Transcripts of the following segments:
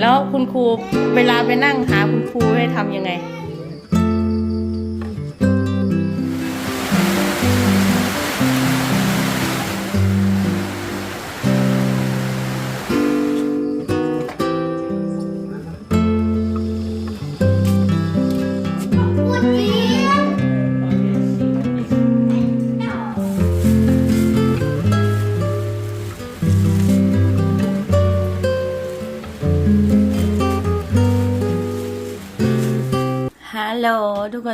แล้วคุณครูเวลาไปนั่งหาคุณครูให้ทำยังไง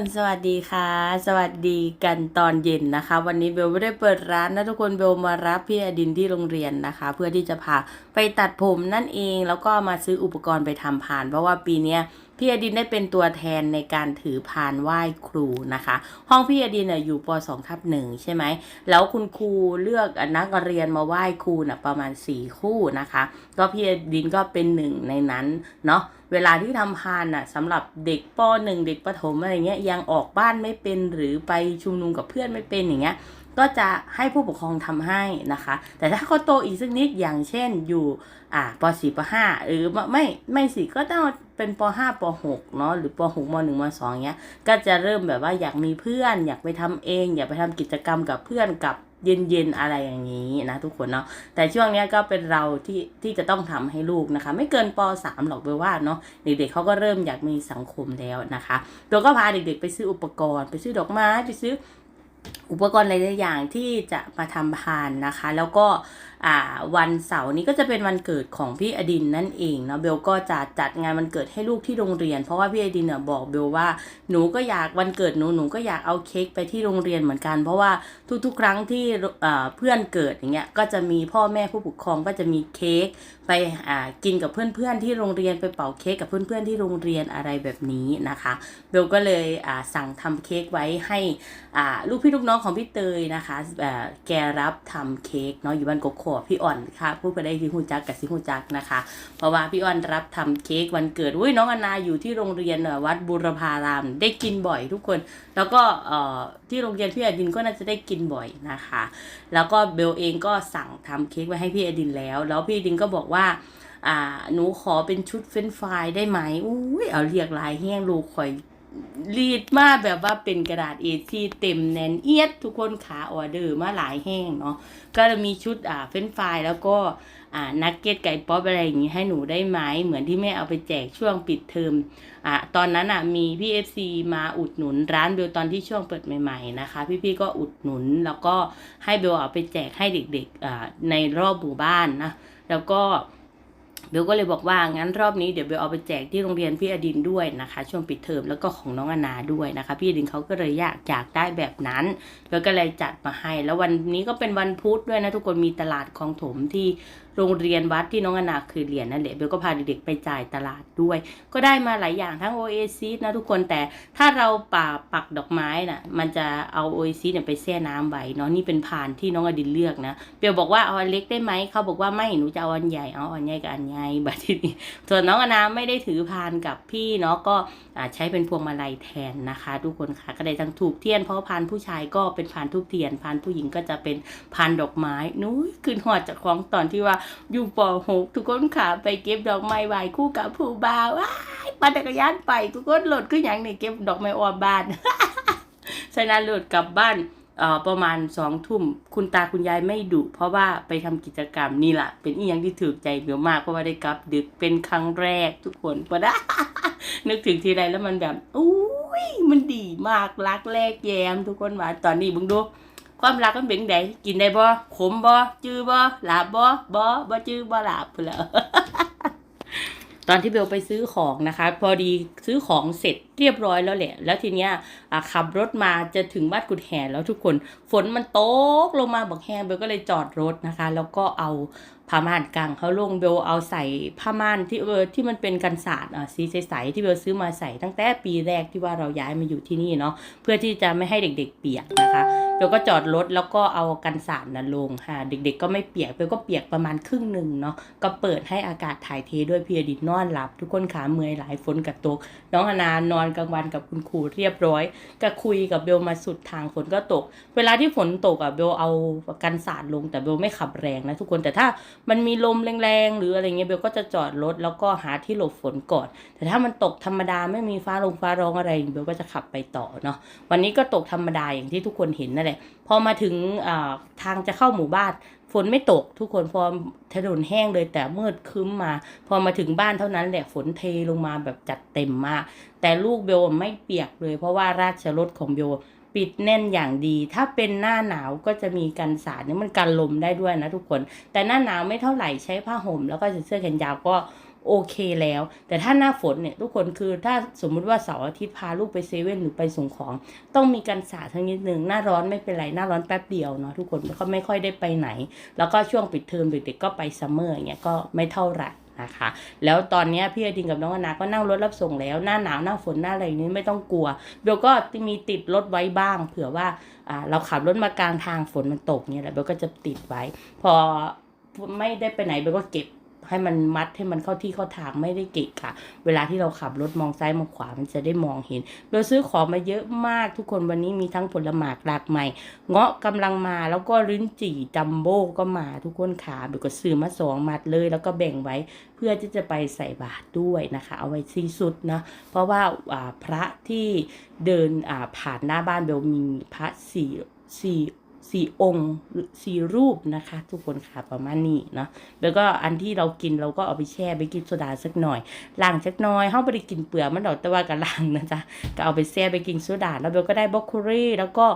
นสวัสดีค่ะ สวัสดีกันตอนเย็นนะคะ วันนี้เบลไม่ได้เปิดร้านนะทุกคนเบลมารับพี่อดินที่โรงเรียนนะคะ เพื่อที่จะพาไปตัดผมนั่นเอง แล้วก็มาซื้ออุปกรณ์ไปทำผ่าน เพราะว่าปีเนี้ย พี่อดินได้เป็นตัวแทนในการถือพานไหว้ครูนะคะ ห้องพี่อดินน่ะอยู่ป .2 ทับหนึ่งใช่ไหมแล้วคุณครูเลือกนักเรียนมาไหว้ครูนะประมาณ 4 คู่นะคะ ก็พี่อดินก็เป็นหนึ่งในนั้นเนาะเวลาที่ทำพานน่ะสำหรับเด็กป .1 เด็กประถมอะไรเงี้ยยังออกบ้านไม่เป็นหรือไปชุมนุมกับเพื่อนไม่เป็นอย่างเงี้ย ก็จะให้ผู้ปกครองทำให้นะคะ แต่ถ้าเขาโตอีกสักนิดอย่างเช่นอยู่อ่าป .4 ป .5 หรือไม่ไม่สิก็ต้องเป็นป .5 ป .6 เนาะหรือป .6 ม .1 ม .2 เงี้ยก็จะเริ่มแบบว่าอยากมีเพื่อน อยากไปทำเอง อยากไปทำกิจกรรมกับเพื่อนกับเย็นๆอะไรอย่างนี้นะทุกคนเนาะแต่ช่วงนี้ก็เป็นเราที่ที่จะต้องทำให้ลูกนะคะ ไม่เกินป .3 หรอกเบลว่าเนาะเด็กๆเขาก็เริ่มอยากมีสังคมแล้วนะคะตัวก็พาเด็กๆ ไปซื้ออุปกรณ์ ไปซื้อดอกไม้ไปซื้อ อุปกรณ์หลายอย่างที่จะมาทำพานนะคะ แล้วก็อ่าวันเสาร์นี้ก็จะเป็นวันเกิดของพี่อดินนั่นเองเนาะเบลก็จะจัดงานวันเกิดให้ลูกที่โรงเรียน เพราะว่าพี่อดินเนี่ยบอกเบลว่าหนูก็อยากวันเกิดหนูหนูก็อยากเอาเค้กไปที่โรงเรียนเหมือนกัน เพราะว่าทุกๆ ครั้งที่อ่อเพื่อนเกิดอย่างเงี้ยก็จะมีพ่อแม่ผู้ปกครองก็จะมีเค้กไปอ่ากินกับเพื่อนๆที่โรงเรียนไปเป่าเค้กกับเพื่อนๆที่โรงเรียนอะไรแบบนี้นะคะเบลก็เลยอ่าสั่งทำเค้กไว้ให้อ่าลูกพี่ลูกน้องของพี่เตยนะคะแกรับทำเค้กเนาะอยู่บ้านกกขอพี่อ่อนค่ะพูดไปได้ที่หูจักกับสิหูจักนะคะ เพราะว่าพี่อ้อนรับทำเค้กวันเกิดอุ้ยน้องอนาอยู่ที่โรงเรียนวัดบุรพาราม ได้กินบ่อยทุกคน แล้วก็อ่อที่โรงเรียนพี่อดินก็น่าจะได้กินบ่อยนะคะ แล้วก็เบลเองก็สั่งทำเค้กไว้ให้พี่อดินแล้ว แล้วพี่อดินก็บอกว่าอ่าหนูขอเป็นชุดเฟรนช์ฟได้ไหมอุ้ยเอาเรียกลายแห้งลูกข่อยรีดมาแบบว่าเป็นกระดาษ A4 เต็มแน่นเอียดทุกคนขาออเดอร์มาหลายแห้งเนาะก็จะมีชุดอ่าเฟรนช์ฟแล้วก็อ่านักเก็ตไก่ป๊อปอะไรอย่างงี้ให้หนูได้ไหมเหมือนที่แม่เอาไปแจกช่วงปิดเทอมอ่าตอนนั้นอะมีพี่เอฟซีมาอุดหนุนร้านเบลตอนที่ช่วงเปิดใหม่ๆนะคะ พี่ๆก็อุดหนุนแล้วก็ให้เบลเอาไปแจกให้เด็กๆอ่าในรอบหมู่บ้านนะ แล้วก็เบลก็เลยบอกว่างั้นรอบนี้เดี๋ยวเบลเอาไปแจกที่โรงเรียนพี่อดินด้วยนะคะ ช่วงปิดเทอมแล้วก็ของน้องอนาด้วยนะคะ พี่อดินเขาก็เลยอยากอยากได้แบบนั้นเบลก็เลยจัดมาให้ แล้ววันนี้ก็เป็นวันพุธด้วยนะทุกคนมีตลาดคลองถมที่ โรงเรียนวัดที่น้องอนาคือเรียนนั่นแหละเบลก็พาเด็กๆไปจ่ายตลาดด้วย ก็ได้มาหลายอย่างทั้ง Oasis นะทุกคนแต่ถ้าเราป่าปักดอกไม้น่ะมันจะเอา Oasis เนี่ยไปแช่น้ำไว้เนาะนี่เป็นพานที่น้องอดินเลือกนะเบลบอกว่าเอาอันเล็กได้ไหมเขาบอกว่าไม่หนูจะเอาอันใหญ่เอาอันใหญ่กับอันใหญ่บัดทีนี้ส่วนน้องอนาไม่ได้ถือพานกับพี่เนาะก็ใช้เป็นพวงมาลัยแทนนะคะ ทุกคนค่ะก็ได้ทั้งถูกเทียนเพราะว่าพานผู้ชายก็เป็นพานทูบเทียนพานผู้หญิงก็จะเป็นพานดอกไม้นู้ยขึ้นหอดจากของตอนที่ว่าอยู่ป .6 ทุกคนค่ะ ไปเก็บดอกไม้ไหวคู่กับผู้บ่าวว้าปั่นจักรยานไปทุกคนโหลดขึ้นอย่างนี่เก็บดอกไม้ออกบ้านฉะนั้นโหลดกลับบ้านประมาณสองทุ่มคุณตาคุณยายไม่ดุเพราะว่าไปทำกิจกรรมนี่แหละเป็นอีหยังที่ถือใจเบลมากเพราะว่าได้กลับดึกเป็นครั้งแรกทุกคนปะนะนึกถึงทีไรแล้วมันแบบอุ้ยมันดีมากรักแรกแยมทุกคนว่าตอนนี้บึงดู ความรักมันเป็นไงกินได้บ่ขมบ่จื้อบ่หลาบบ่บ่บ่จื้อบ่หลาบพุ่นแหล้วตอนที่เบลไปซื้อของนะคะ พอดีซื้อของเสร็จเรียบร้อยแล้วแหละ แล้วทีเนี้ยขับรถมาจะถึงบ้านกุดแห่แล้วทุกคน ฝนมันตกลงมาบอกแห้งเบลก็เลยจอดรถนะคะ แล้วก็เอา ผ้าม่านกลางเขาลงเบลเอาใส่ผ้าม่านที่เออที่มันเป็นกันสาดอะสีใสๆที่เบลซื้อมาใส่ตั้งแต่ปีแรกที่ว่าเราย้ายมาอยู่ที่นี่เนาะเพื่อที่จะไม่ให้เด็ก ๆ เปียกนะคะเบลก็จอดรถแล้วก็เอากันสาดนะลงค่ะ เด็ก ๆ ก็ไม่เปียกเบลก็เปียกประมาณครึ่งหนึ่งเนาะก็เปิดให้อากาศถ่ายเทด้วยเพียดินนอนหลับ ทุกคนขาเมื่อยหลายฝนกับตก น้องอนานอนกลางวันกับคุณครูเรียบร้อย ก็คุยกับเบลมาสุดทางฝนก็ตก เวลาที่ฝนตกอะเบลเอากันสาดลงแต่เบลไม่ขับแรงนะทุกคนแต่ถ้ามันมีลมแรงๆ หรืออะไรเงี้ยเบลก็จะจอดรถแล้วก็หาที่หลบฝนก่อน แต่ถ้ามันตกธรรมดาไม่มีฟ้าลงฟ้าร้องอะไรเบลก็จะขับไปต่อเนาะวันนี้ก็ตกธรรมดาอย่างที่ทุกคนเห็นนั่นแหละพอมาถึงอ่าทางจะเข้าหมู่บ้านฝนไม่ตกทุกคนพอถนนแห้งเลยแต่มืดครึ้มมา พอมาถึงบ้านเท่านั้นแหละฝนเทลงมาแบบจัดเต็มมาก แต่ลูกเบลไม่เปียกเลย เพราะว่าราชรถของเบล ปิดแน่นอย่างดี ถ้าเป็นหน้าหนาวก็จะมีกันสาดนี่มันกันลมได้ด้วยนะทุกคน แต่หน้าหนาวไม่เท่าไหร่ใช้ผ้าห่ม แล้วก็เสื้อแขนยาวก็โอเคแล้ว แต่ถ้าหน้าฝนเนี่ยทุกคนคือถ้าสมมุติว่าเสาร์อาทิตย์พาลูกไปเซเว่นหรือไปส่งของ ต้องมีกันสาดทั้งนิดนึงหน้าร้อนไม่เป็นไรหน้าร้อนแป๊บเดียวเนาะทุกคนก็ไม่ค่อยได้ไปไหน แล้วก็ช่วงปิดเทอมเด็กๆก็ไปซัมเมอร์อย่างเงี้ยก็ไม่เท่าไหร่ นะคะ แล้วตอนนี้พี่อดินกับน้องอนาก็นั่งรถรับส่งแล้ว หน้าหนาวหน้าฝนหน้าอะไรอย่างนี้ไม่ต้องกลัวเบลก็มีติดรถไว้บ้าง เผื่อว่าเราขับรถมากลางทางฝนมันตกเนี่ยแหละเบลก็จะติดไว้ พอไม่ได้ไปไหนเบลก็เก็บ ให้มันมัดให้มันเข้าที่เข้าทางไม่ได้เกะกะ เวลาที่เราขับรถมองซ้ายมองขวามันจะได้มองเห็นเบลซื้อของมาเยอะมากทุกคนวันนี้มีทั้งผลหมากหลากใหม่ เงาะกำลังมาแล้วก็ลิ้นจี่จัมโบ้ก็มาทุกคนขาเบลก็ซื้อมาสองมัดเลย แล้วก็แบ่งไว้เพื่อที่จะไปใส่บาตรด้วยนะคะ เอาไว้ที่สุดนะเพราะว่าอ่าพระที่เดินอ่าผ่านหน้าบ้านเบลมีพระสี่สี่ สี่องค์หรือสี่รูปนะคะ ทุกคนค่ะประมาณนี้เนาะแล้วก็อันที่เรากินเราก็เอาไปแช่ไปกินโซดาสักหน่อยล้างสักหน่อยเฮาบ่ได้กินเปลือกมันดอกแต่ว่าก็ล้างนะจ๊ะก็เอาไปแช่ไปกินโซดาแล้วเบลก็ได้บล็อกโคลี่แล้วก็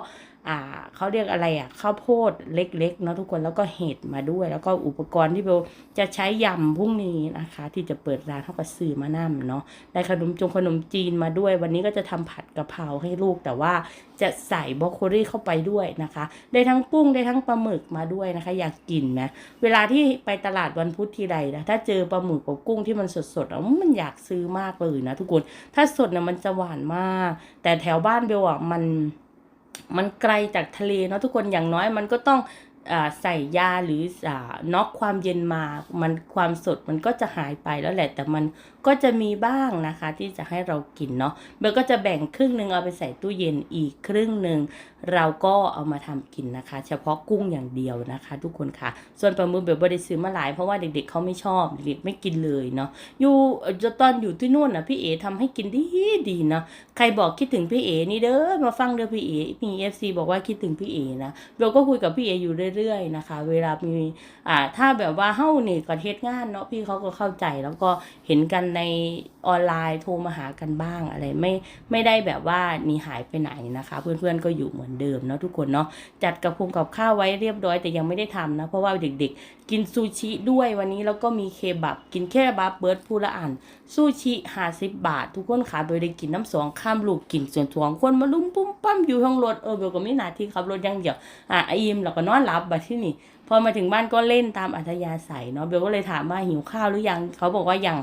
อ่าเขาเรียกอะไรอะข้าวโพดเล็กๆเนาะทุกคนแล้วก็เห็ดมาด้วย แล้วก็อุปกรณ์ที่เบลจะใช้ยำพรุ่งนี้นะคะ ที่จะเปิดร้านเท่ากับซื้อมานํเนาะได้ขนมจงขนมจีนมาด้วย วันนี้ก็จะทำผัดกะเพราให้ลูกแต่ว่าจะใส่บรอกโคลี่เข้าไปด้วยนะคะ ได้ทั้งกุ้งได้ทั้งปลาหมึกมาด้วยนะคะ อยากกินไหมเวลาที่ไปตลาดวันพุธทีไรนะถ้าเจอปลาหมึกกับกุ้งที่มันสดๆอะมันอยากซื้อมากเลยนะทุกคนถ้าสดเนี่ยมันจะหวานมาก แต่แถวบ้านเบลอะมัน มันไกลจากทะเลเนาะทุกคนอย่างน้อยมันก็ต้องอใส่ยาหรืออน็อกความเย็นมา มันความสดมันก็จะหายไปแล้วแหละ แต่มัน ก็จะมีบ้างนะคะที่จะให้เรากินเนาะเบลก็จะแบ่งครึ่งหนึ่งเอาไปใส่ตู้เย็นอีกครึ่งหนึ่งเราก็เอามาทำกินนะคะ เฉพาะกุ้งอย่างเดียวนะคะ ทุกคนค่ะ ส่วนปลาหมึกเบลบริซื้อมาหลายเพราะว่าเด็กๆเขาไม่ชอบเด็กๆไม่กินเลยเนาะอยู่ตอนอยู่ที่นู่นนะพี่เอทำให้กินดีดีเนาะใครบอกคิดถึงพี่เอนี่เด้อมาฟังเด้อพี่เอมีเอฟซีบอกว่าคิดถึงพี่เอนะเราก็คุยกับพี่เออยู่เรื่อยๆนะคะ เวลามีอ่าถ้าแบบว่าเฮ้านี่ก็เฮ็ดงานเนาะพี่เขาก็เข้าใจแล้วก็เห็นกันในออนไลน์โทรมาหากันบ้างอะไรไม่ไม่ได้แบบว่าหนีหายไปไหนนะคะ เพื่อนๆก็อยู่เหมือนเดิมเนาะทุกคนเนาะจัดกระพงกับข้าวไว้เรียบร้อยแต่ยังไม่ได้ทำนะเพราะว่าเด็กๆ กินซูชิด้วยวันนี้แล้วก็มีเคบับกินแค่บับเบิร์ดพูละอันซูชิห้าสิบบาท ทุกคนขาโดยได้กินน้ำสองข้ามลูกกินส่วนสองคนมาลุ้มปุ้มปั้มอยู่ท้องรถเออเบลก็ไม่นาที่ขับรถย่างเดียวอะอิ่มแล้วก็นอนหลับบัดที่นี่พอมาถึงบ้านก็เล่นตามอัธยาศัยเนาะเบลก็เลยถามว่าหิวข้าวหรือยังเขาบอกว่ายัง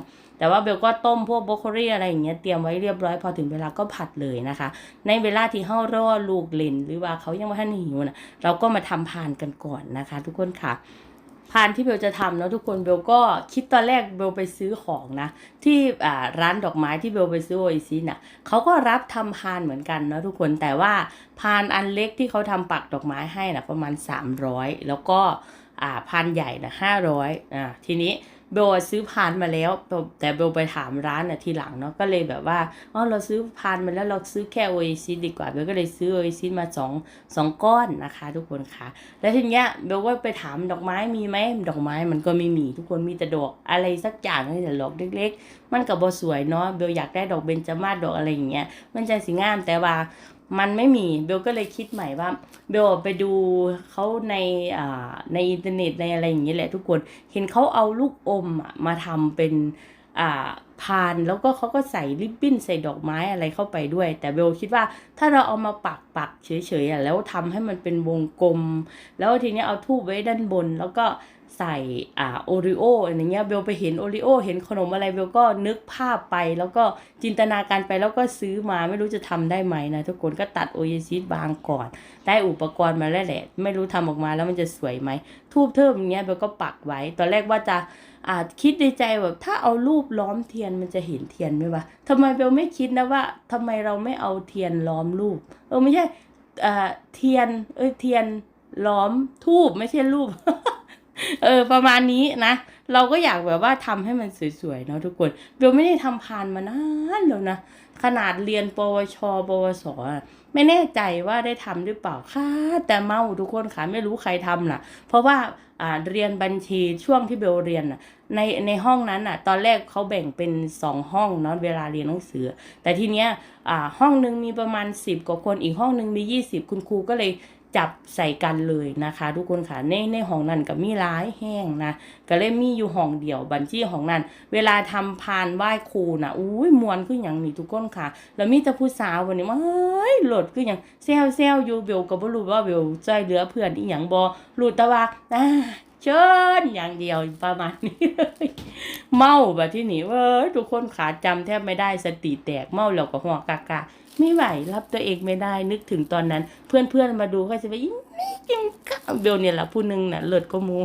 แต่ว่าเบลก็ต้มพวกบรอกโคลีอะไรอย่างเงี้ยเตรียมไว้เรียบร้อยพอถึงเวลาก็ผัดเลยนะคะ ในเวลาที่เฮารอลูกเล่นหรือว่าเขายังไม่ทันหิวนะเราก็มาทำพานกันก่อนนะคะ ทุกคนค่ะพานที่เบลจะทำเนาะทุกคนเบลก็คิดตอนแรกเบลไปซื้อของนะ ที่ร้านดอกไม้ที่เบลไปซื้อโอซิน่ะเขาก็รับทำพานเหมือนกันเนาะทุกคนแต่ว่าพานอันเล็กที่เขาทำปักดอกไม้ให้นะประมาณ 300 แล้วก็พานใหญ่นะ500อ่าทีนี้ เบลซื้อพานมาแล้ว แต่เบลไปถามร้านน่ะทีหลังเนาะก็เลยแบบว่าอ๋อเราซื้อพานมาแล้วเราซื้อแค่โออิซิดีกว่าเบลก็เลยซื้อโออิซิมาสองสองก้อนนะคะ ทุกคนค่ะ แล้วทีเนี้ยเบลว่าไปถามดอกไม้มีไหมดอกไม้มันก็ไม่มีทุกคนมีแต่ดอกอะไรสักอย่างนี่แต่ดอกเล็ก ๆ มันกับบสวยเนาะเบลอยากได้ดอกเบญจมาศดอกอะไรอย่างเงี้ยมันจะสีงามแต่ว่า มันไม่มีเบลก็เลยคิดใหม่ว่าเบลไปดูเขาในอ่าในอินเทอร์เน็ตในอะไรอย่างเงี้ยแหละทุกคนเห็นเขาเอาลูกอมมาทำเป็นอ่าพานแล้วก็เขาก็ใส่ริบบิ้นใส่ดอกไม้อะไรเข้าไปด้วย แต่เบลคิดว่าถ้าเราเอามาปักปักเฉยๆอะแล้วทำให้มันเป็นวงกลม แล้วทีนี้เอาทูบไว้ด้านบน แล้วก็ ใส่อ่าโอริโออะไรเงี้ยเบลไปเห็นโอริโอเห็นขนมอะไรเบลก็นึกภาพไป แล้วก็จินตนาการไปแล้วก็ซื้อมาไม่รู้จะทำได้ไหมนะทุกคนก็ตัดโอเยซิสบางก่อนได้อุปกรณ์มาแล้วแหละ ไม่รู้ทำออกมาแล้วมันจะสวยไหมทูบเทิมอย่างเงี้ยเบลก็ปักไว้ ตอนแรกว่าจะอาจคิดในใจแบบถ้าเอารูปล้อมเทียนมันจะเห็นเทียนไหมวะทำไมเบลไม่คิดนะว่าทำไมเราไม่เอาเทียนล้อมรูป เออไม่ใช่อ่าเทียนเอ้ยเทียนล้อมทูบไม่ใช่รูป เออ ประมาณนี้นะ เราก็อยากแบบว่าทำให้มันสวยๆเนาะทุกคนเบลไม่ได้ทำพานมานานแล้วนะ ขนาดเรียนปวช ปวสไม่แน่ใจว่าได้ทำหรือเปล่าค่ะแต่เมาทุกคนค่ะไม่รู้ใครทำล่ะ เพราะว่าอ่าเรียนบัญชีช่วงที่เบลเรียนน่ะในในห้องนั้นอะ ตอนแรกเขาแบ่งเป็นสองห้องเนาะเวลาเรียนหนังสือ แต่ทีเนี้ยอ่าห้องหนึ่งมีประมาณสิบกว่าคนอีกห้องหนึ่งมียี่สิบคุณครูก็เลย จับใส่กันเลยนะคะ ทุกคนค่ะในในห้องนั้นกับมีร้ายแห้งนะก็เลยมีอยู่ห้องเดียวบัญชีห้องนั้น เวลาทำพานไหว้ครูนะอุ้ยมวนขึ้นอย่างนี้ทุกคนค่ะ แล้วมีแต่ผู้สาววันนี้มาเฮ้ยหลดขึ้นอย่างเซลเซลอยู่เบลก็บ่รู้ว่าเบลใจอยเหลือเพื่อนอีหยังบ่รู้แต่ว่าอ่าเชิญอย่างเดียวประมาณนี้เลยเมาแบบที่นี่เว้ยทุกคนขาจำแทบไม่ได้สติแตกเมาแล้วก็หัวกากา ไม่ไหวรับตัวเองไม่ได้นึกถึงตอนนั้น เพื่อนเพื่อนๆมาดูเขาจะไปยิ้มไม่กินข้าวเบลเนี่ยแหละผู้หนึงน่ะเลิศก็มู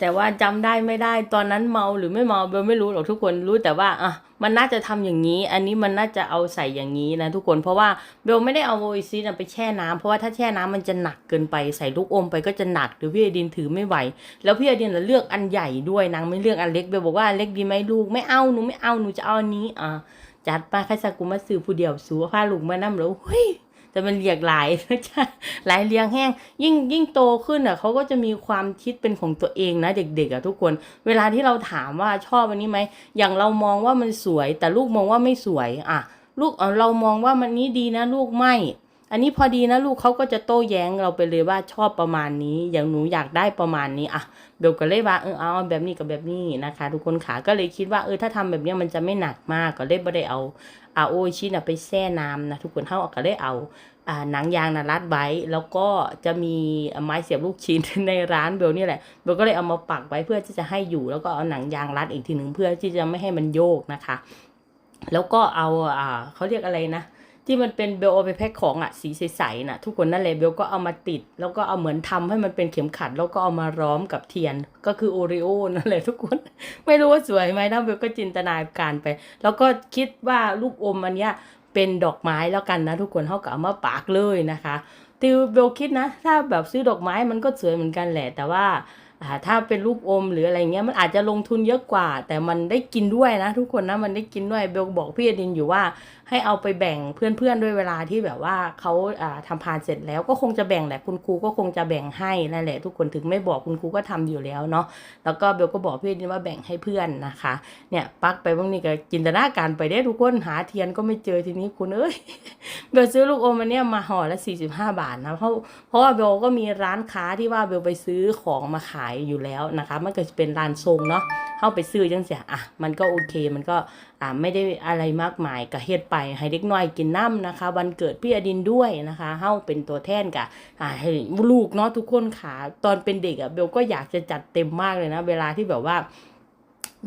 แต่ว่าจำได้ไม่ได้ตอนนั้นเมาหรือไม่เมาเบลไม่รู้หรอกทุกคนรู้แต่ว่าอะมันน่าจะทำอย่างนี้ อันนี้มันน่าจะเอาใส่อย่างนี้นะทุกคนเพราะว่าเบลไม่ได้เอาโออิซินะไปแช่น้ำเพราะว่าถ้าแช่น้ำมันจะหนักเกินไปใส่ลูกอมไปก็จะหนักเดี๋ยวพี่อดินถือไม่ไหว แล้วพี่อดินน่ะเลือกอันใหญ่ด้วยนางไม่เลือกอันเล็กเบลบอกว่าอันเล็กดีไหมลูกไม่เอาหนูไม่เอาหนูจะเอาอันนี้อะ จัดป้าใครสักกูมาซื้อผู้เดียวสู้าลูกมานั่แล้วเฮ้ยแต่มันเรียกหลายหลายเรียงแห้ง ยิ่งยิ่งโตขึ้นอะเขาก็จะมีความคิดเป็นของตัวเองนะ เด็กๆอะทุกคน เวลาที่เราถามว่าชอบอันนี้ไหมอย่างเรามองว่ามันสวย แต่ลูกมองว่าไม่สวยอะ ลูกเออเรามองว่ามันนี้ดีนะ ลูกไม่ อันนี้พอดีนะลูกเขาก็จะโต้แย้งเราไปเลยว่าชอบประมาณนี้ อย่างหนูอยากได้ประมาณนี้อะเบลก็เลยว่าเออเอาแบบนี้กับแบบนี้นะคะ ทุกคนขาก็เลยคิดว่าเออถ้าทำแบบนี้มันจะไม่หนักมากก็เลยไม่ได้เอาอาโออิชินะไปแช่น้ำนะทุกคนเท่าก็เลยเอาหนังยางนะรัดไว้แล้วก็จะมีไม้เสียบลูกชิ้นในร้านเบลนี่แหละเบลก็เลยเอามาปักไว้เพื่อที่จะให้อยู่แล้วก็เอาหนังยางรัดอีกทีหนึ่งเพื่อที่จะไม่ให้มันโยกนะคะ แล้วก็เอาอ่าเขาเรียกอะไรนะ ที่มันเป็นเบลเอาไปแพ็คของอะสีใสๆน่ะ ทุกคนนั่นเลยเบลก็เอามาติด แล้วก็เอาเหมือนทำให้มันเป็นเข็มขัด แล้วก็เอามาร้อมกับเทียนก็คือโอริโอนั่นแหละทุกคน ไม่รู้ว่าสวยไหมนะเบลก็จินตนาการไป แล้วก็คิดว่าลูกอมอันเนี้ยเป็นดอกไม้แล้วกันนะทุกคนเขาก็เอามาปากเลยนะคะติวเบลคิดนะ ถ้าแบบซื้อดอกไม้มันก็สวยเหมือนกันแหละ แต่ว่าถ้าเป็นลูกอมหรืออะไรเงี้ยมันอาจจะลงทุนเยอะกว่า แต่มันได้กินด้วยนะ ทุกคนนะมันได้กินด้วยเบลบอกพี่อดินอยู่ว่าให้เอาไปแบ่งเพื่อนๆด้วยเวลาที่แบบว่าเขาอ่าทำพานเสร็จแล้วก็คงจะแบ่งแหละคุณครูก็คงจะแบ่งให้นั่นแหละ ทุกคนถึงไม่บอกคุณครูก็ทำอยู่แล้วเนาะแล้วก็เบลก็บอกพี่อดินว่าแบ่งให้เพื่อนนะคะเนี่ยปักไปบางนี้ก็จินตนาการไปได้ทุกคนหาเทียนก็ไม่เจอทีนี้คุณเอ้ยเบลซื้อลูกอมอันเนี้ยมาห่อละ45 บาทนะเพราะเพราะว่าเบลก็มีร้านค้าที่ว่าเบลไปซื้อของมาขายอยู่แล้วนะคะ มันก็จะเป็นร้านทรงเนาะเข้าไปซื้อจังเสียอะมันก็โอเคมันก็ อ่าไม่ได้อะไรมากมายก็เฮ็ดไปให้เด็กน้อยกินน้ำนะคะ วันเกิดพี่อดินด้วยนะคะเฮ้าเป็นตัวแทนกะอ่าให้ลูกเนาะทุกคนค่ะตอนเป็นเด็กอะเบลก็อยากจะจัดเต็มมากเลยนะ เวลาที่แบบว่า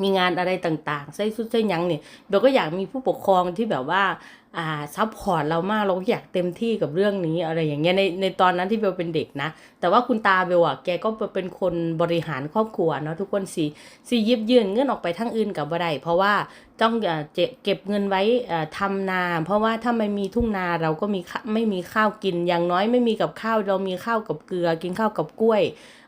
มีงานอะไรต่างๆใส่ชุดใส่ยังเนี่ยเบลก็อยากมีผู้ปกครองที่แบบว่าอ่าซัพพอร์ตเรามากเราก็อยากเต็มที่กับเรื่องนี้อะไรอย่างเงี้ยในในตอนนั้นที่เบลเป็นเด็กนะ แต่ว่าคุณตาเบลอะแกก็เป็นคนบริหารครอบครัวเนาะทุกคนสีสียิบยืนเงินออกไปทั้งอื่นกับบ่ได้เพราะว่าต้องเอ่อเจเก็บเงินไว้เอ่อทำนา เพราะว่าถ้าไม่มีทุ่งนาเราก็มีไม่มีข้าวกินอย่างน้อยไม่มีกับข้าวเรามีข้าวกับเกลือกินข้าวกับกล้วย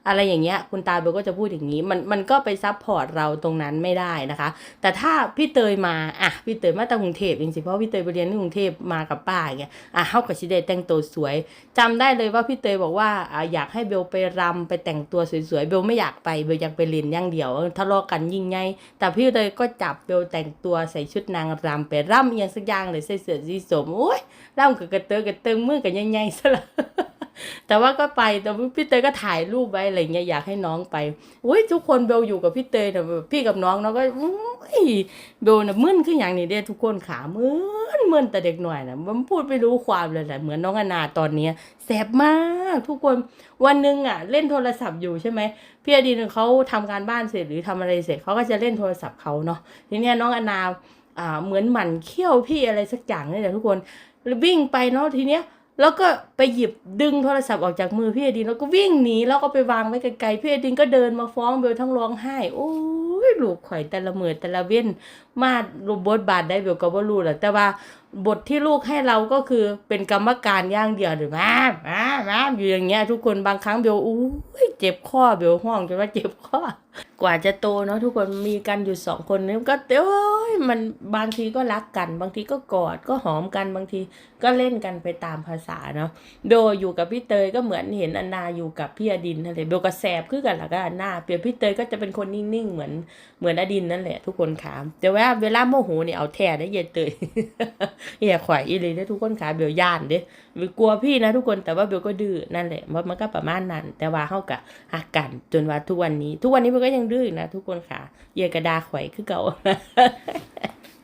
อะไรอย่างเงี้ยคุณตาเบลก็จะพูดอย่างนี้ มันมันก็ไปซับพอร์ตเราตรงนั้นไม่ได้นะคะ แต่ถ้าพี่เตยมาอะพี่เตยมาจากกรุงเทพจริงๆเพราะว่าพี่เตยไปเรียนที่กรุงเทพมากับป้าอย่างเงี้ยอะเฮากับชิเดแต่งตัวสวยจำได้เลยว่าพี่เตยบอกว่าอะอยากให้เบลไปรำไปแต่งตัวสวยๆเบลไม่อยากไปเบลอยากไปเรียนอย่างเดียวทะเลาะกันยิ่งไงแต่พี่เตยก็จับเบลแต่งตัวใส่ชุดนางรำไปรำเอียงสักอย่างเลยใส่เสื้อสีสมโอ้ยร่ำกับกระเตยกระเติงมือกับใหญ่ๆซะละ แต่ว่าก็ไปแต่พี่เตยก็ถ่ายรูปไว้อะไรเงี้ยอยากให้น้องไปอุ้ยทุกคนเบลอยู่กับพี่เตยเนี่ยพี่กับน้องเนาะก็อุ้ยเบลน่ะมึนขึ้นอย่างนี้เด้ทุกคนขามึนมึนแต่เด็กหน่อยนะมันพูดไม่รู้ความเลยแหละเหมือนน้องอนาตอนเนี้ยแสบมากทุกคนวันหนึ่งอะ เล่นโทรศัพท์อยู่ใช่ไหมพี่อดีนเขาทำการบ้านเสร็จหรือทำอะไรเสร็จเขาก็จะเล่นโทรศัพท์เขาเนาะทีเนี้ยน้องอนาอ่าเหมือนหมันเขี้ยวพี่อะไรสักอย่างนี่แหละทุกคนวิ่งไปเนาะทีเนี้ย แล้วก็ไปหยิบดึงโทรศัพท์ออกจากมือพี่อดิน แล้วก็วิ่งหนีแล้วก็ไปวางไว้ไกลๆพี่อดินก็เดินมาฟ้องเบลทั้งร้องไห้ โอ้ยลูกข่อยแต่ละมือแต่ละเว้นมารูบทบาทได้เบลก็บ่รู้แหละแต่ว่าบทที่ลูกให้เราก็คือเป็นกรรมการย่างเดียวหรือมามามาอยู่อย่างเงี้ยทุกคนบางครั้งเบลอู้ยเจ็บข้อเบลห้องจนว่าเจ็บข้อ กว่าจะโตเนาะทุกคนมีกันอยู่สองคนนี่ก็เอ้ยมันบางทีก็รักกัน บางทีก็กอดก็หอมกันบางทีก็เล่นกันไปตามภาษาเนาะโดอยู่กับพี่เตยก็เหมือนเห็นอันนาอยู่กับพี่อดินนั่นแหละเบลก็แสบคือกันละก็อันนาเปรียบพี่เตยก็จะเป็นคนนิ่งๆเหมือนเหมือนอดินนั่นแหละ ทุกคนขาแต่ว่าเวลาโมโหเนี่ยเอาแท้ได้เย็นเตยอย่าขวายอีเลยได้ทุกคนขาเบลย่านเด้ บกลัวพี่นะทุกคนแต่ว่าเบลก็ดื้อนั่นแหละว่ามันก็ประมาณนั้น แต่ว่าเฮากะหักกันจนว่าทุกวันนี้ ทุกวันนี้เบลก็ยังดื้อนะ ทุกคนขาเยกระดาขวายคือเก่า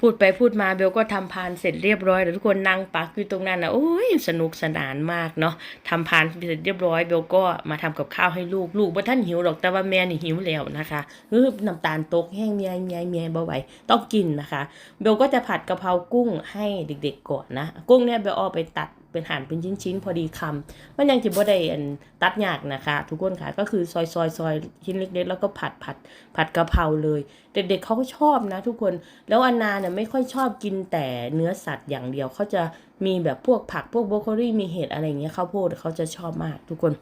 พูดไปพูดมาเบลก็ทำพานเสร็จเรียบร้อยแล้วทุกคนนั่งปักอยู่ตรงนั้นนะโอ้ยสนุกสนานมากเนาะทำพานเสร็จเรียบร้อยเบลก็มาทำกับข้าวให้ลูกลูกว่าท่านหิวหรอกแต่ว่าแม่นี่หิวแล้วนะคะคือน้ำตาลตกแห้งเมียเมียเมียบ่ไหวต้องกินนะคะ เบลก็จะผัดกะเพรากุ้งให้เด็ก ๆก่อนนะ กุ้งเนี่ยเบลเอาไปตัด เป็นหั่นเป็นชิ้นๆ พอดีคำมันยังจะบ่ได้อันตัดยากนะคะ ทุกคนค่ะก็คือซอยซอยซอยชิ้นเล็กๆ แล้วก็ผัดผัดผัดกะเพราเลย เด็กๆเขาก็ชอบนะ ทุกคนแล้วอนนาเนี่ยไม่ค่อยชอบกินแต่เนื้อสัตว์อย่างเดียวเขาจะมีแบบพวกผักพวกโบรอกโคลีมีเห็ดอะไรอย่างเงี้ยข้าวโพดเขาจะชอบมากทุกคน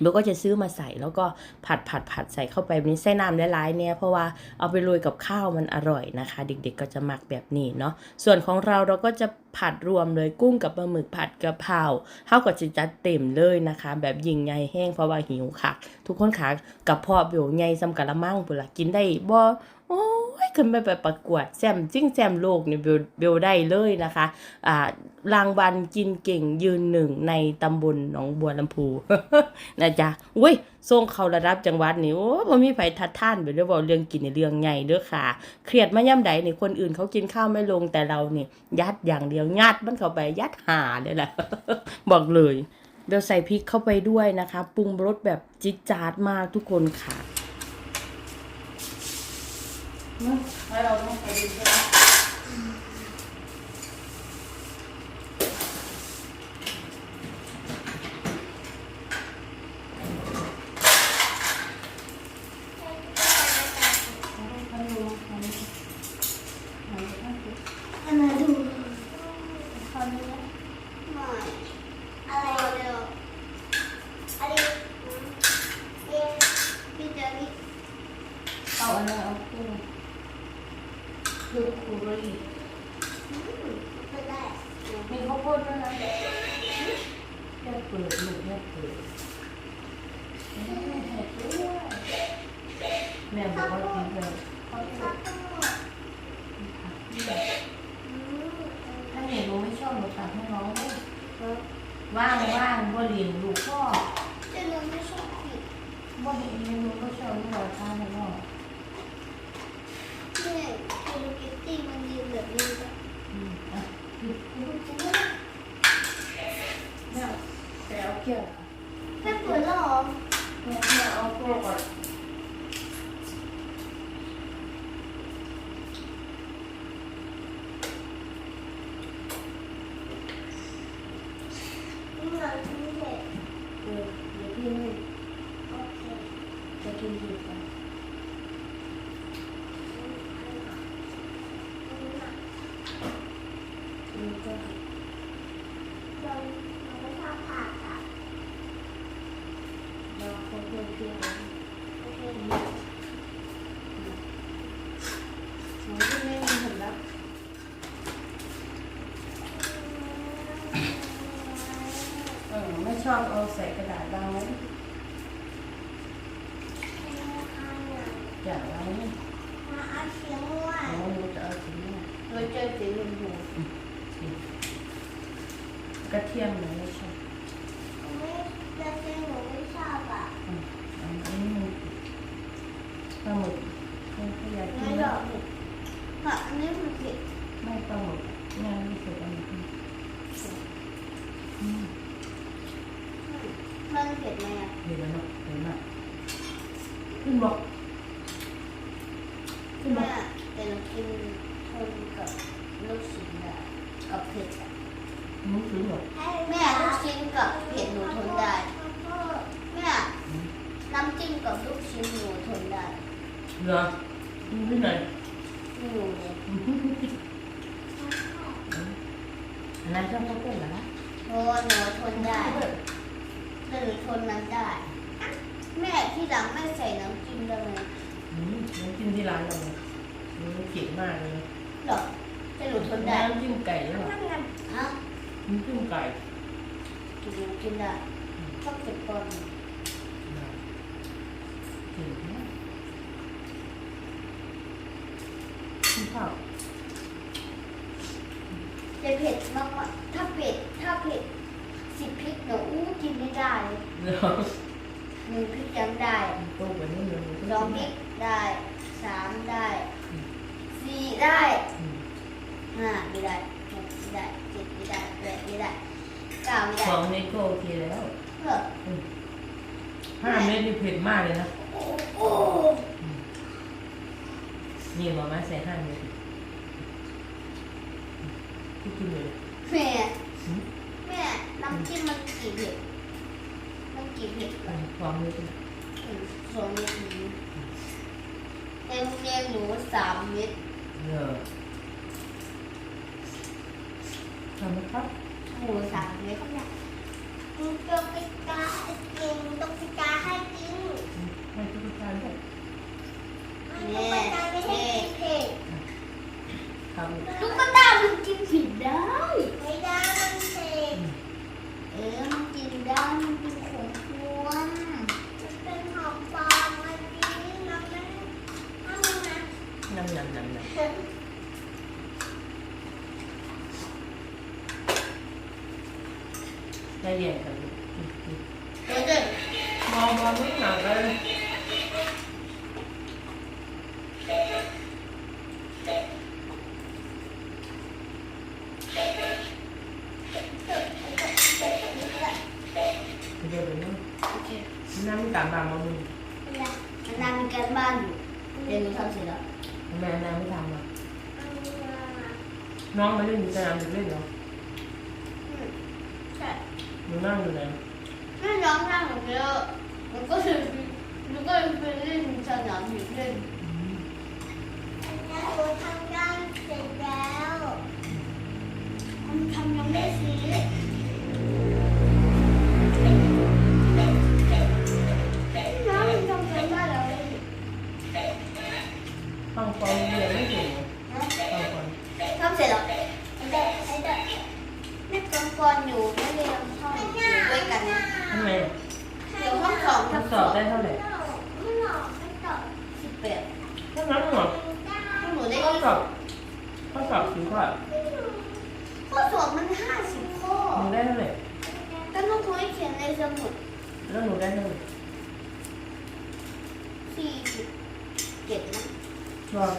เบลก็จะซื้อมาใส่แล้วก็ผัดผัดผัดใส่เข้าไปแบบนี้ใส่น้ำหลายๆเนี่ยเพราะว่าเอาไปโรยกับข้าวมันอร่อยนะคะ เด็กๆก็จะมักแบบนี้เนาะส่วนของเราเราก็จะผัดรวมเลยกุ้งกับปลาหมึกผัดกะเพราเท่ากับจะจัดเต็มเลยนะคะ แบบยิงใหญ่แห้งเพราะว่าหิวค่ะ ทุกคนขากับพ่อเบลใหญ่ซำกะละมังเวลากินได้บ่ โอ้ยขึ้นไปไปประกวดแซมจิ้งแซมโลกเนี่เบลเบลได้เลยนะคะอ่ารางวัลกินเก่งยืนหนึ่งในตำบลหนองบัวลำพูนะจ๊ะอุ้ยทรงเขาระดับจังหวัดนี่โอ้บ่มีไผทัดท่านไปเรื่องบอกเรื่องกินในเรื่องใหญ่เด้อค่ะ เครียดมาย่ำใดนี่คนอื่นเขากินข้าวไม่ลงแต่เราเนี่ยยัดอย่างเดียวยัดมันเข้าไปยัดหาเลยแหละบอกเลยเดี๋ยวใส่พริกเข้าไปด้วยนะคะ ปรุงรสแบบจิจาดมากทุกคนค่ะ ให้เราต้องไปดูใช่ไหม อันนั้นดูคนนี้หน่อยอะไรเร็วอะไรเอ๊ะพี่เจอพี่ เอาอะไรเอากุ้งคือ คุ เราเนี่ยอืมเก่งมากเลยหรอแต่หนูทนได้น้ำจิ้มไก่หรือเปล่าฮะน้ำจิ้มไก่กินน้ำจิ้มได้ชอบเก็บก้อนเก่งมากกินข้าวจะเผ็ดมากว่าถ้าเผ็ดถ้าเผ็ดสิบพริกหนูอู้กินไม่ได้เลยเดี๋ยวหนึ่งพริกยังได้โตกว่านี้เลยสองพริกได้สามได้สี่ได้อืมห้าไม่ได้หกไม่ได้เจ็ดไม่ได้แปดไม่ได้เก้าไม่ได้สองเมตรก็โอเคแล้วเพื่ออืมห้าเมตรนี่เผ็ดมากเลยนะโอ้โอ้นี่มาม่าใส่ห้าเมตรที่กินเลยแม่อืมแม่น้ำจิ้มมันกี่เผ็ดมันกี่เผ็ดอืมสองเมตรอืมสองเม็ด นี้เต็มเรียนหนูสามเม็ดเออทำไหมครับหมูสามเม็ดมึงต้องไปกากินต้องไปกาให้กินอืมให้ทุกท่านด้วยแม่แม่ครับลูกกระตายมันกินผิดได้ไม่ได้มันเผ็ด อืม เออมันกินได้มันกินของควรมันเป็นของปลอมมันกินน้ำมันน้ำมันนะ น้ำน้ำน้ำน้ำได้เรียนกันลูกอืมอืม เดี๋ยวเดี๋ยว มองมองไม่หนักเลย เดี๋ยวเดี๋ยวนะ โอเค น้ำตามตามมามึง มันนานมีการบ้านอยู่เดี๋ยวหนูทำเสร็จแล้ว ทำไมน้ำไม่ทำอะ น้องมาเล่นอยู่สนามเด็กเล่นเหรอ อยู่ไม่เรียนห้องอยู่ด้วยกันทำไมเดี๋ยวห้องสองททับดสสอองบได้เท่าไหร่ไม่หรอกไม่ตอบสิบแปดเท่านั้นเหรอหนูได้ข้อสอบข้อสอบถือว่าข้อสอบมันห้าสิบข้อหนูได้เท่าไหร่ก็ต้องคุยเขียนในสมุดแล้วหนูได้เท่าไหร่สี่สิบเจ็ดนะบอก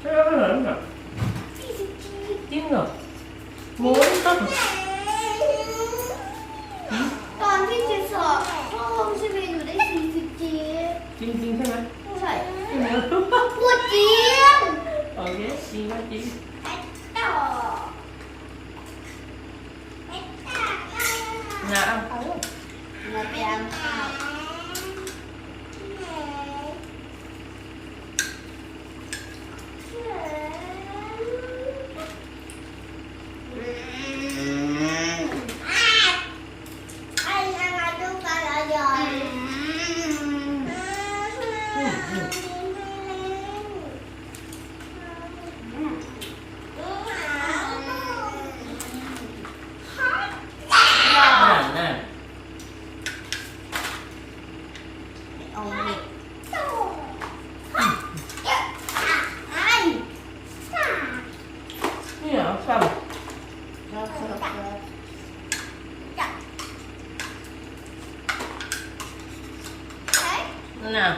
ใช่แล้วเหรอเนี่ยสี่สิบเจ็ดจริงเหรอโม้ต้อง ตอนที่จะสอบข้อห้องใช่ไหมหนูได้สี่สิบเจ็ดจริงจริงๆใช่ไหมใช่จริงเหรอพูดจริงโอเคจริงก็จริงต่อนะเอาไปเลยมาไปอ่านข่าวไอ้อะไรดูกันอะไร อืมอืมน่าน่า เอาเด็ก นี่เหรอซ้ เราสลับเลยำน่ะ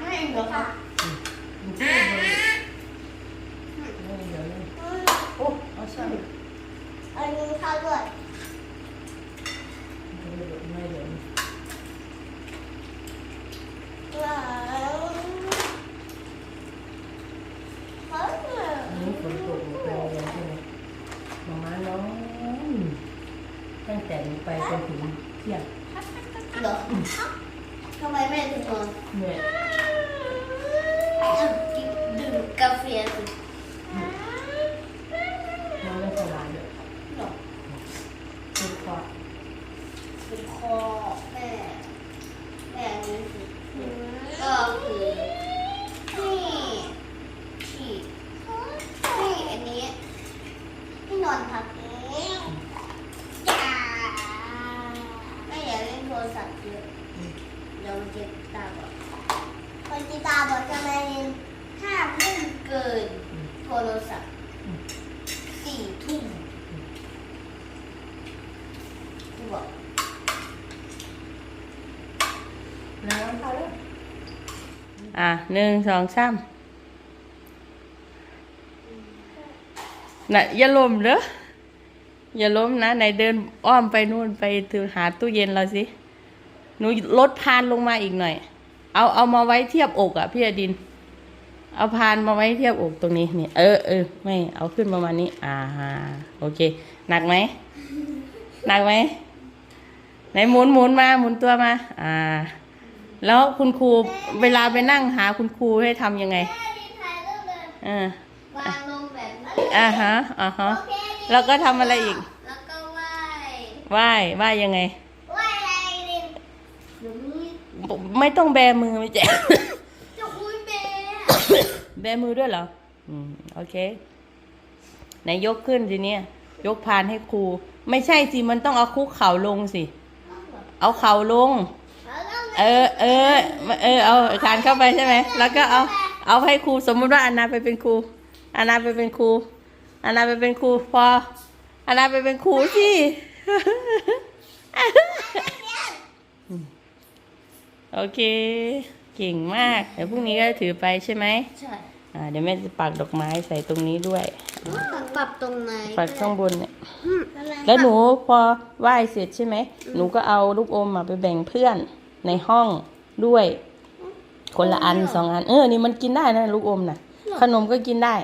ไม่เหรอคะ มันชื่ออะไรไม่เดี๋ยวนะโอ้เอาซ้ำ อันนี้เข้าด้วยไม่เดี๋ยวไม่เดี๋ยว ว้าว อันนี้ฝนตกหนูไปโรงเรียนใช่ไหมมาม่าร้องตั้งแต่หนูไปจนถึงเที่ยง เหรอทำไมแม่ถึงมา เหนื่อย กินดื่มกาแฟสิ นอนไม่สบาย รศัพท์สี่ทุ่มกูบอกน้ำเขาแล้วอะหนึ่งสองสามน่ะอย่าล้มเด้ออย่าล้มนะไหนเดินอ้อมไปนู่นไปถือหาตู้เย็นเราสิหนูลดพานลงมาอีกหน่อย เอาเอามาไว้เทียบอกอะพี่อดิน เอาพานมาไว้เทียบอกตรงนี้นี่เออเออไม่เอาขึ้นประมาณนี้ อ่าโอเค หนักไหมหนักไหมไหนหมุนหมุนมาหมุนตัวมา อ่า แล้วคุณครูเวลาไปนั่งหาคุณครูให้ทำยังไงแม่ดีถ่ายรูปเลยอ่าวางลงแบบนี้อ่าฮะอ่าฮะโอเคดีแล้วก็ทำอะไรอีก แล้วก็ไหว้ไหว้ไหว้ยังไงไหว้อะไรดินหนูมีไม่ต้องแบมือไม่แจจะคุยเบะ แบมือด้วยเหรอ อืม โอเค ไหนยกขึ้นทีเนี้ยยกพานให้ครู ไม่ใช่สิ มันต้องเอาคุกเข่าลงสิ เอาเข่าลง เออ เออ เออ เอาคานเข้าไปใช่ไหม แล้วก็เอา เอาให้ครู สมมุติว่าอานาไปเป็นครูอานาไปเป็นครูอานาไปเป็นครูพออานาไปเป็นครูสิโอเค เก่งมาก เดี๋ยวพรุ่งนี้ก็ถือไปใช่ไหมใช่อ่าเดี๋ยวแม่จะปักดอกไม้ใส่ตรงนี้ด้วย ปรับตรงไหนปักข้างบนเนี่ย อืมแล้วหนูพอไหว้เสร็จใช่ไหม หนูก็เอาลูกอมมาไปแบ่งเพื่อนในห้องด้วย คนละอันสองอัน เออ นี่มันกินได้นะลูกอมน่ะขนมก็กินได้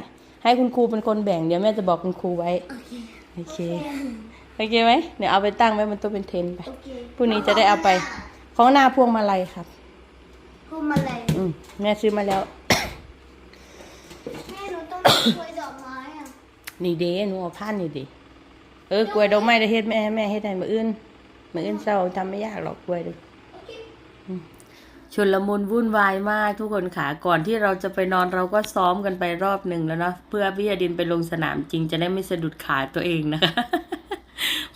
ให้คุณครูเป็นคนแบ่ง เดี๋ยวแม่จะบอกคุณครูไว้ โอเค โอเค โอเคไหม เดี๋ยวเอาไปตั้งไว้มันต้องเป็นเทรนไป โอเค พรุ่งนี้จะได้เอาไป ของหน้าพวงมาลัยครับ พวงมาลัยอืมแม่ซื้อมาแล้ว แม่หนูต้องคุยดอกไม้อะนี่เด้หนูเอาผ้านี่ดิเออกล้วยดอกไม้ได้เฮ็ดแม่แม่เฮ็ดให้มื้ออื่นมื้ออื่นเช้าทำไม่ยากหรอกกล้วยดิชนละมุนวุ่นวายมากทุกคนค่ะก่อนที่เราจะไปนอนเราก็ซ้อมกันไปรอบหนึ่งแล้วเนาะเพื่อพี่อดินไปลงสนามจริงจะได้ไม่สะดุดขาตัวเองนะคะพ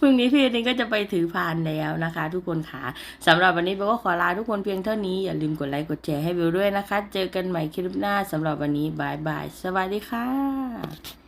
รุ่งนี้พี่อดินก็จะไปถือพานแล้วนะคะ ทุกคนค่ะสำหรับวันนี้เบลก็ขอลาทุกคนเพียงเท่านี้อย่าลืมกดไลค์กดแชร์ให้เบลด้วยนะคะ เจอกันใหม่คลิปหน้าสำหรับวันนี้บายบายสวัสดีค่ะ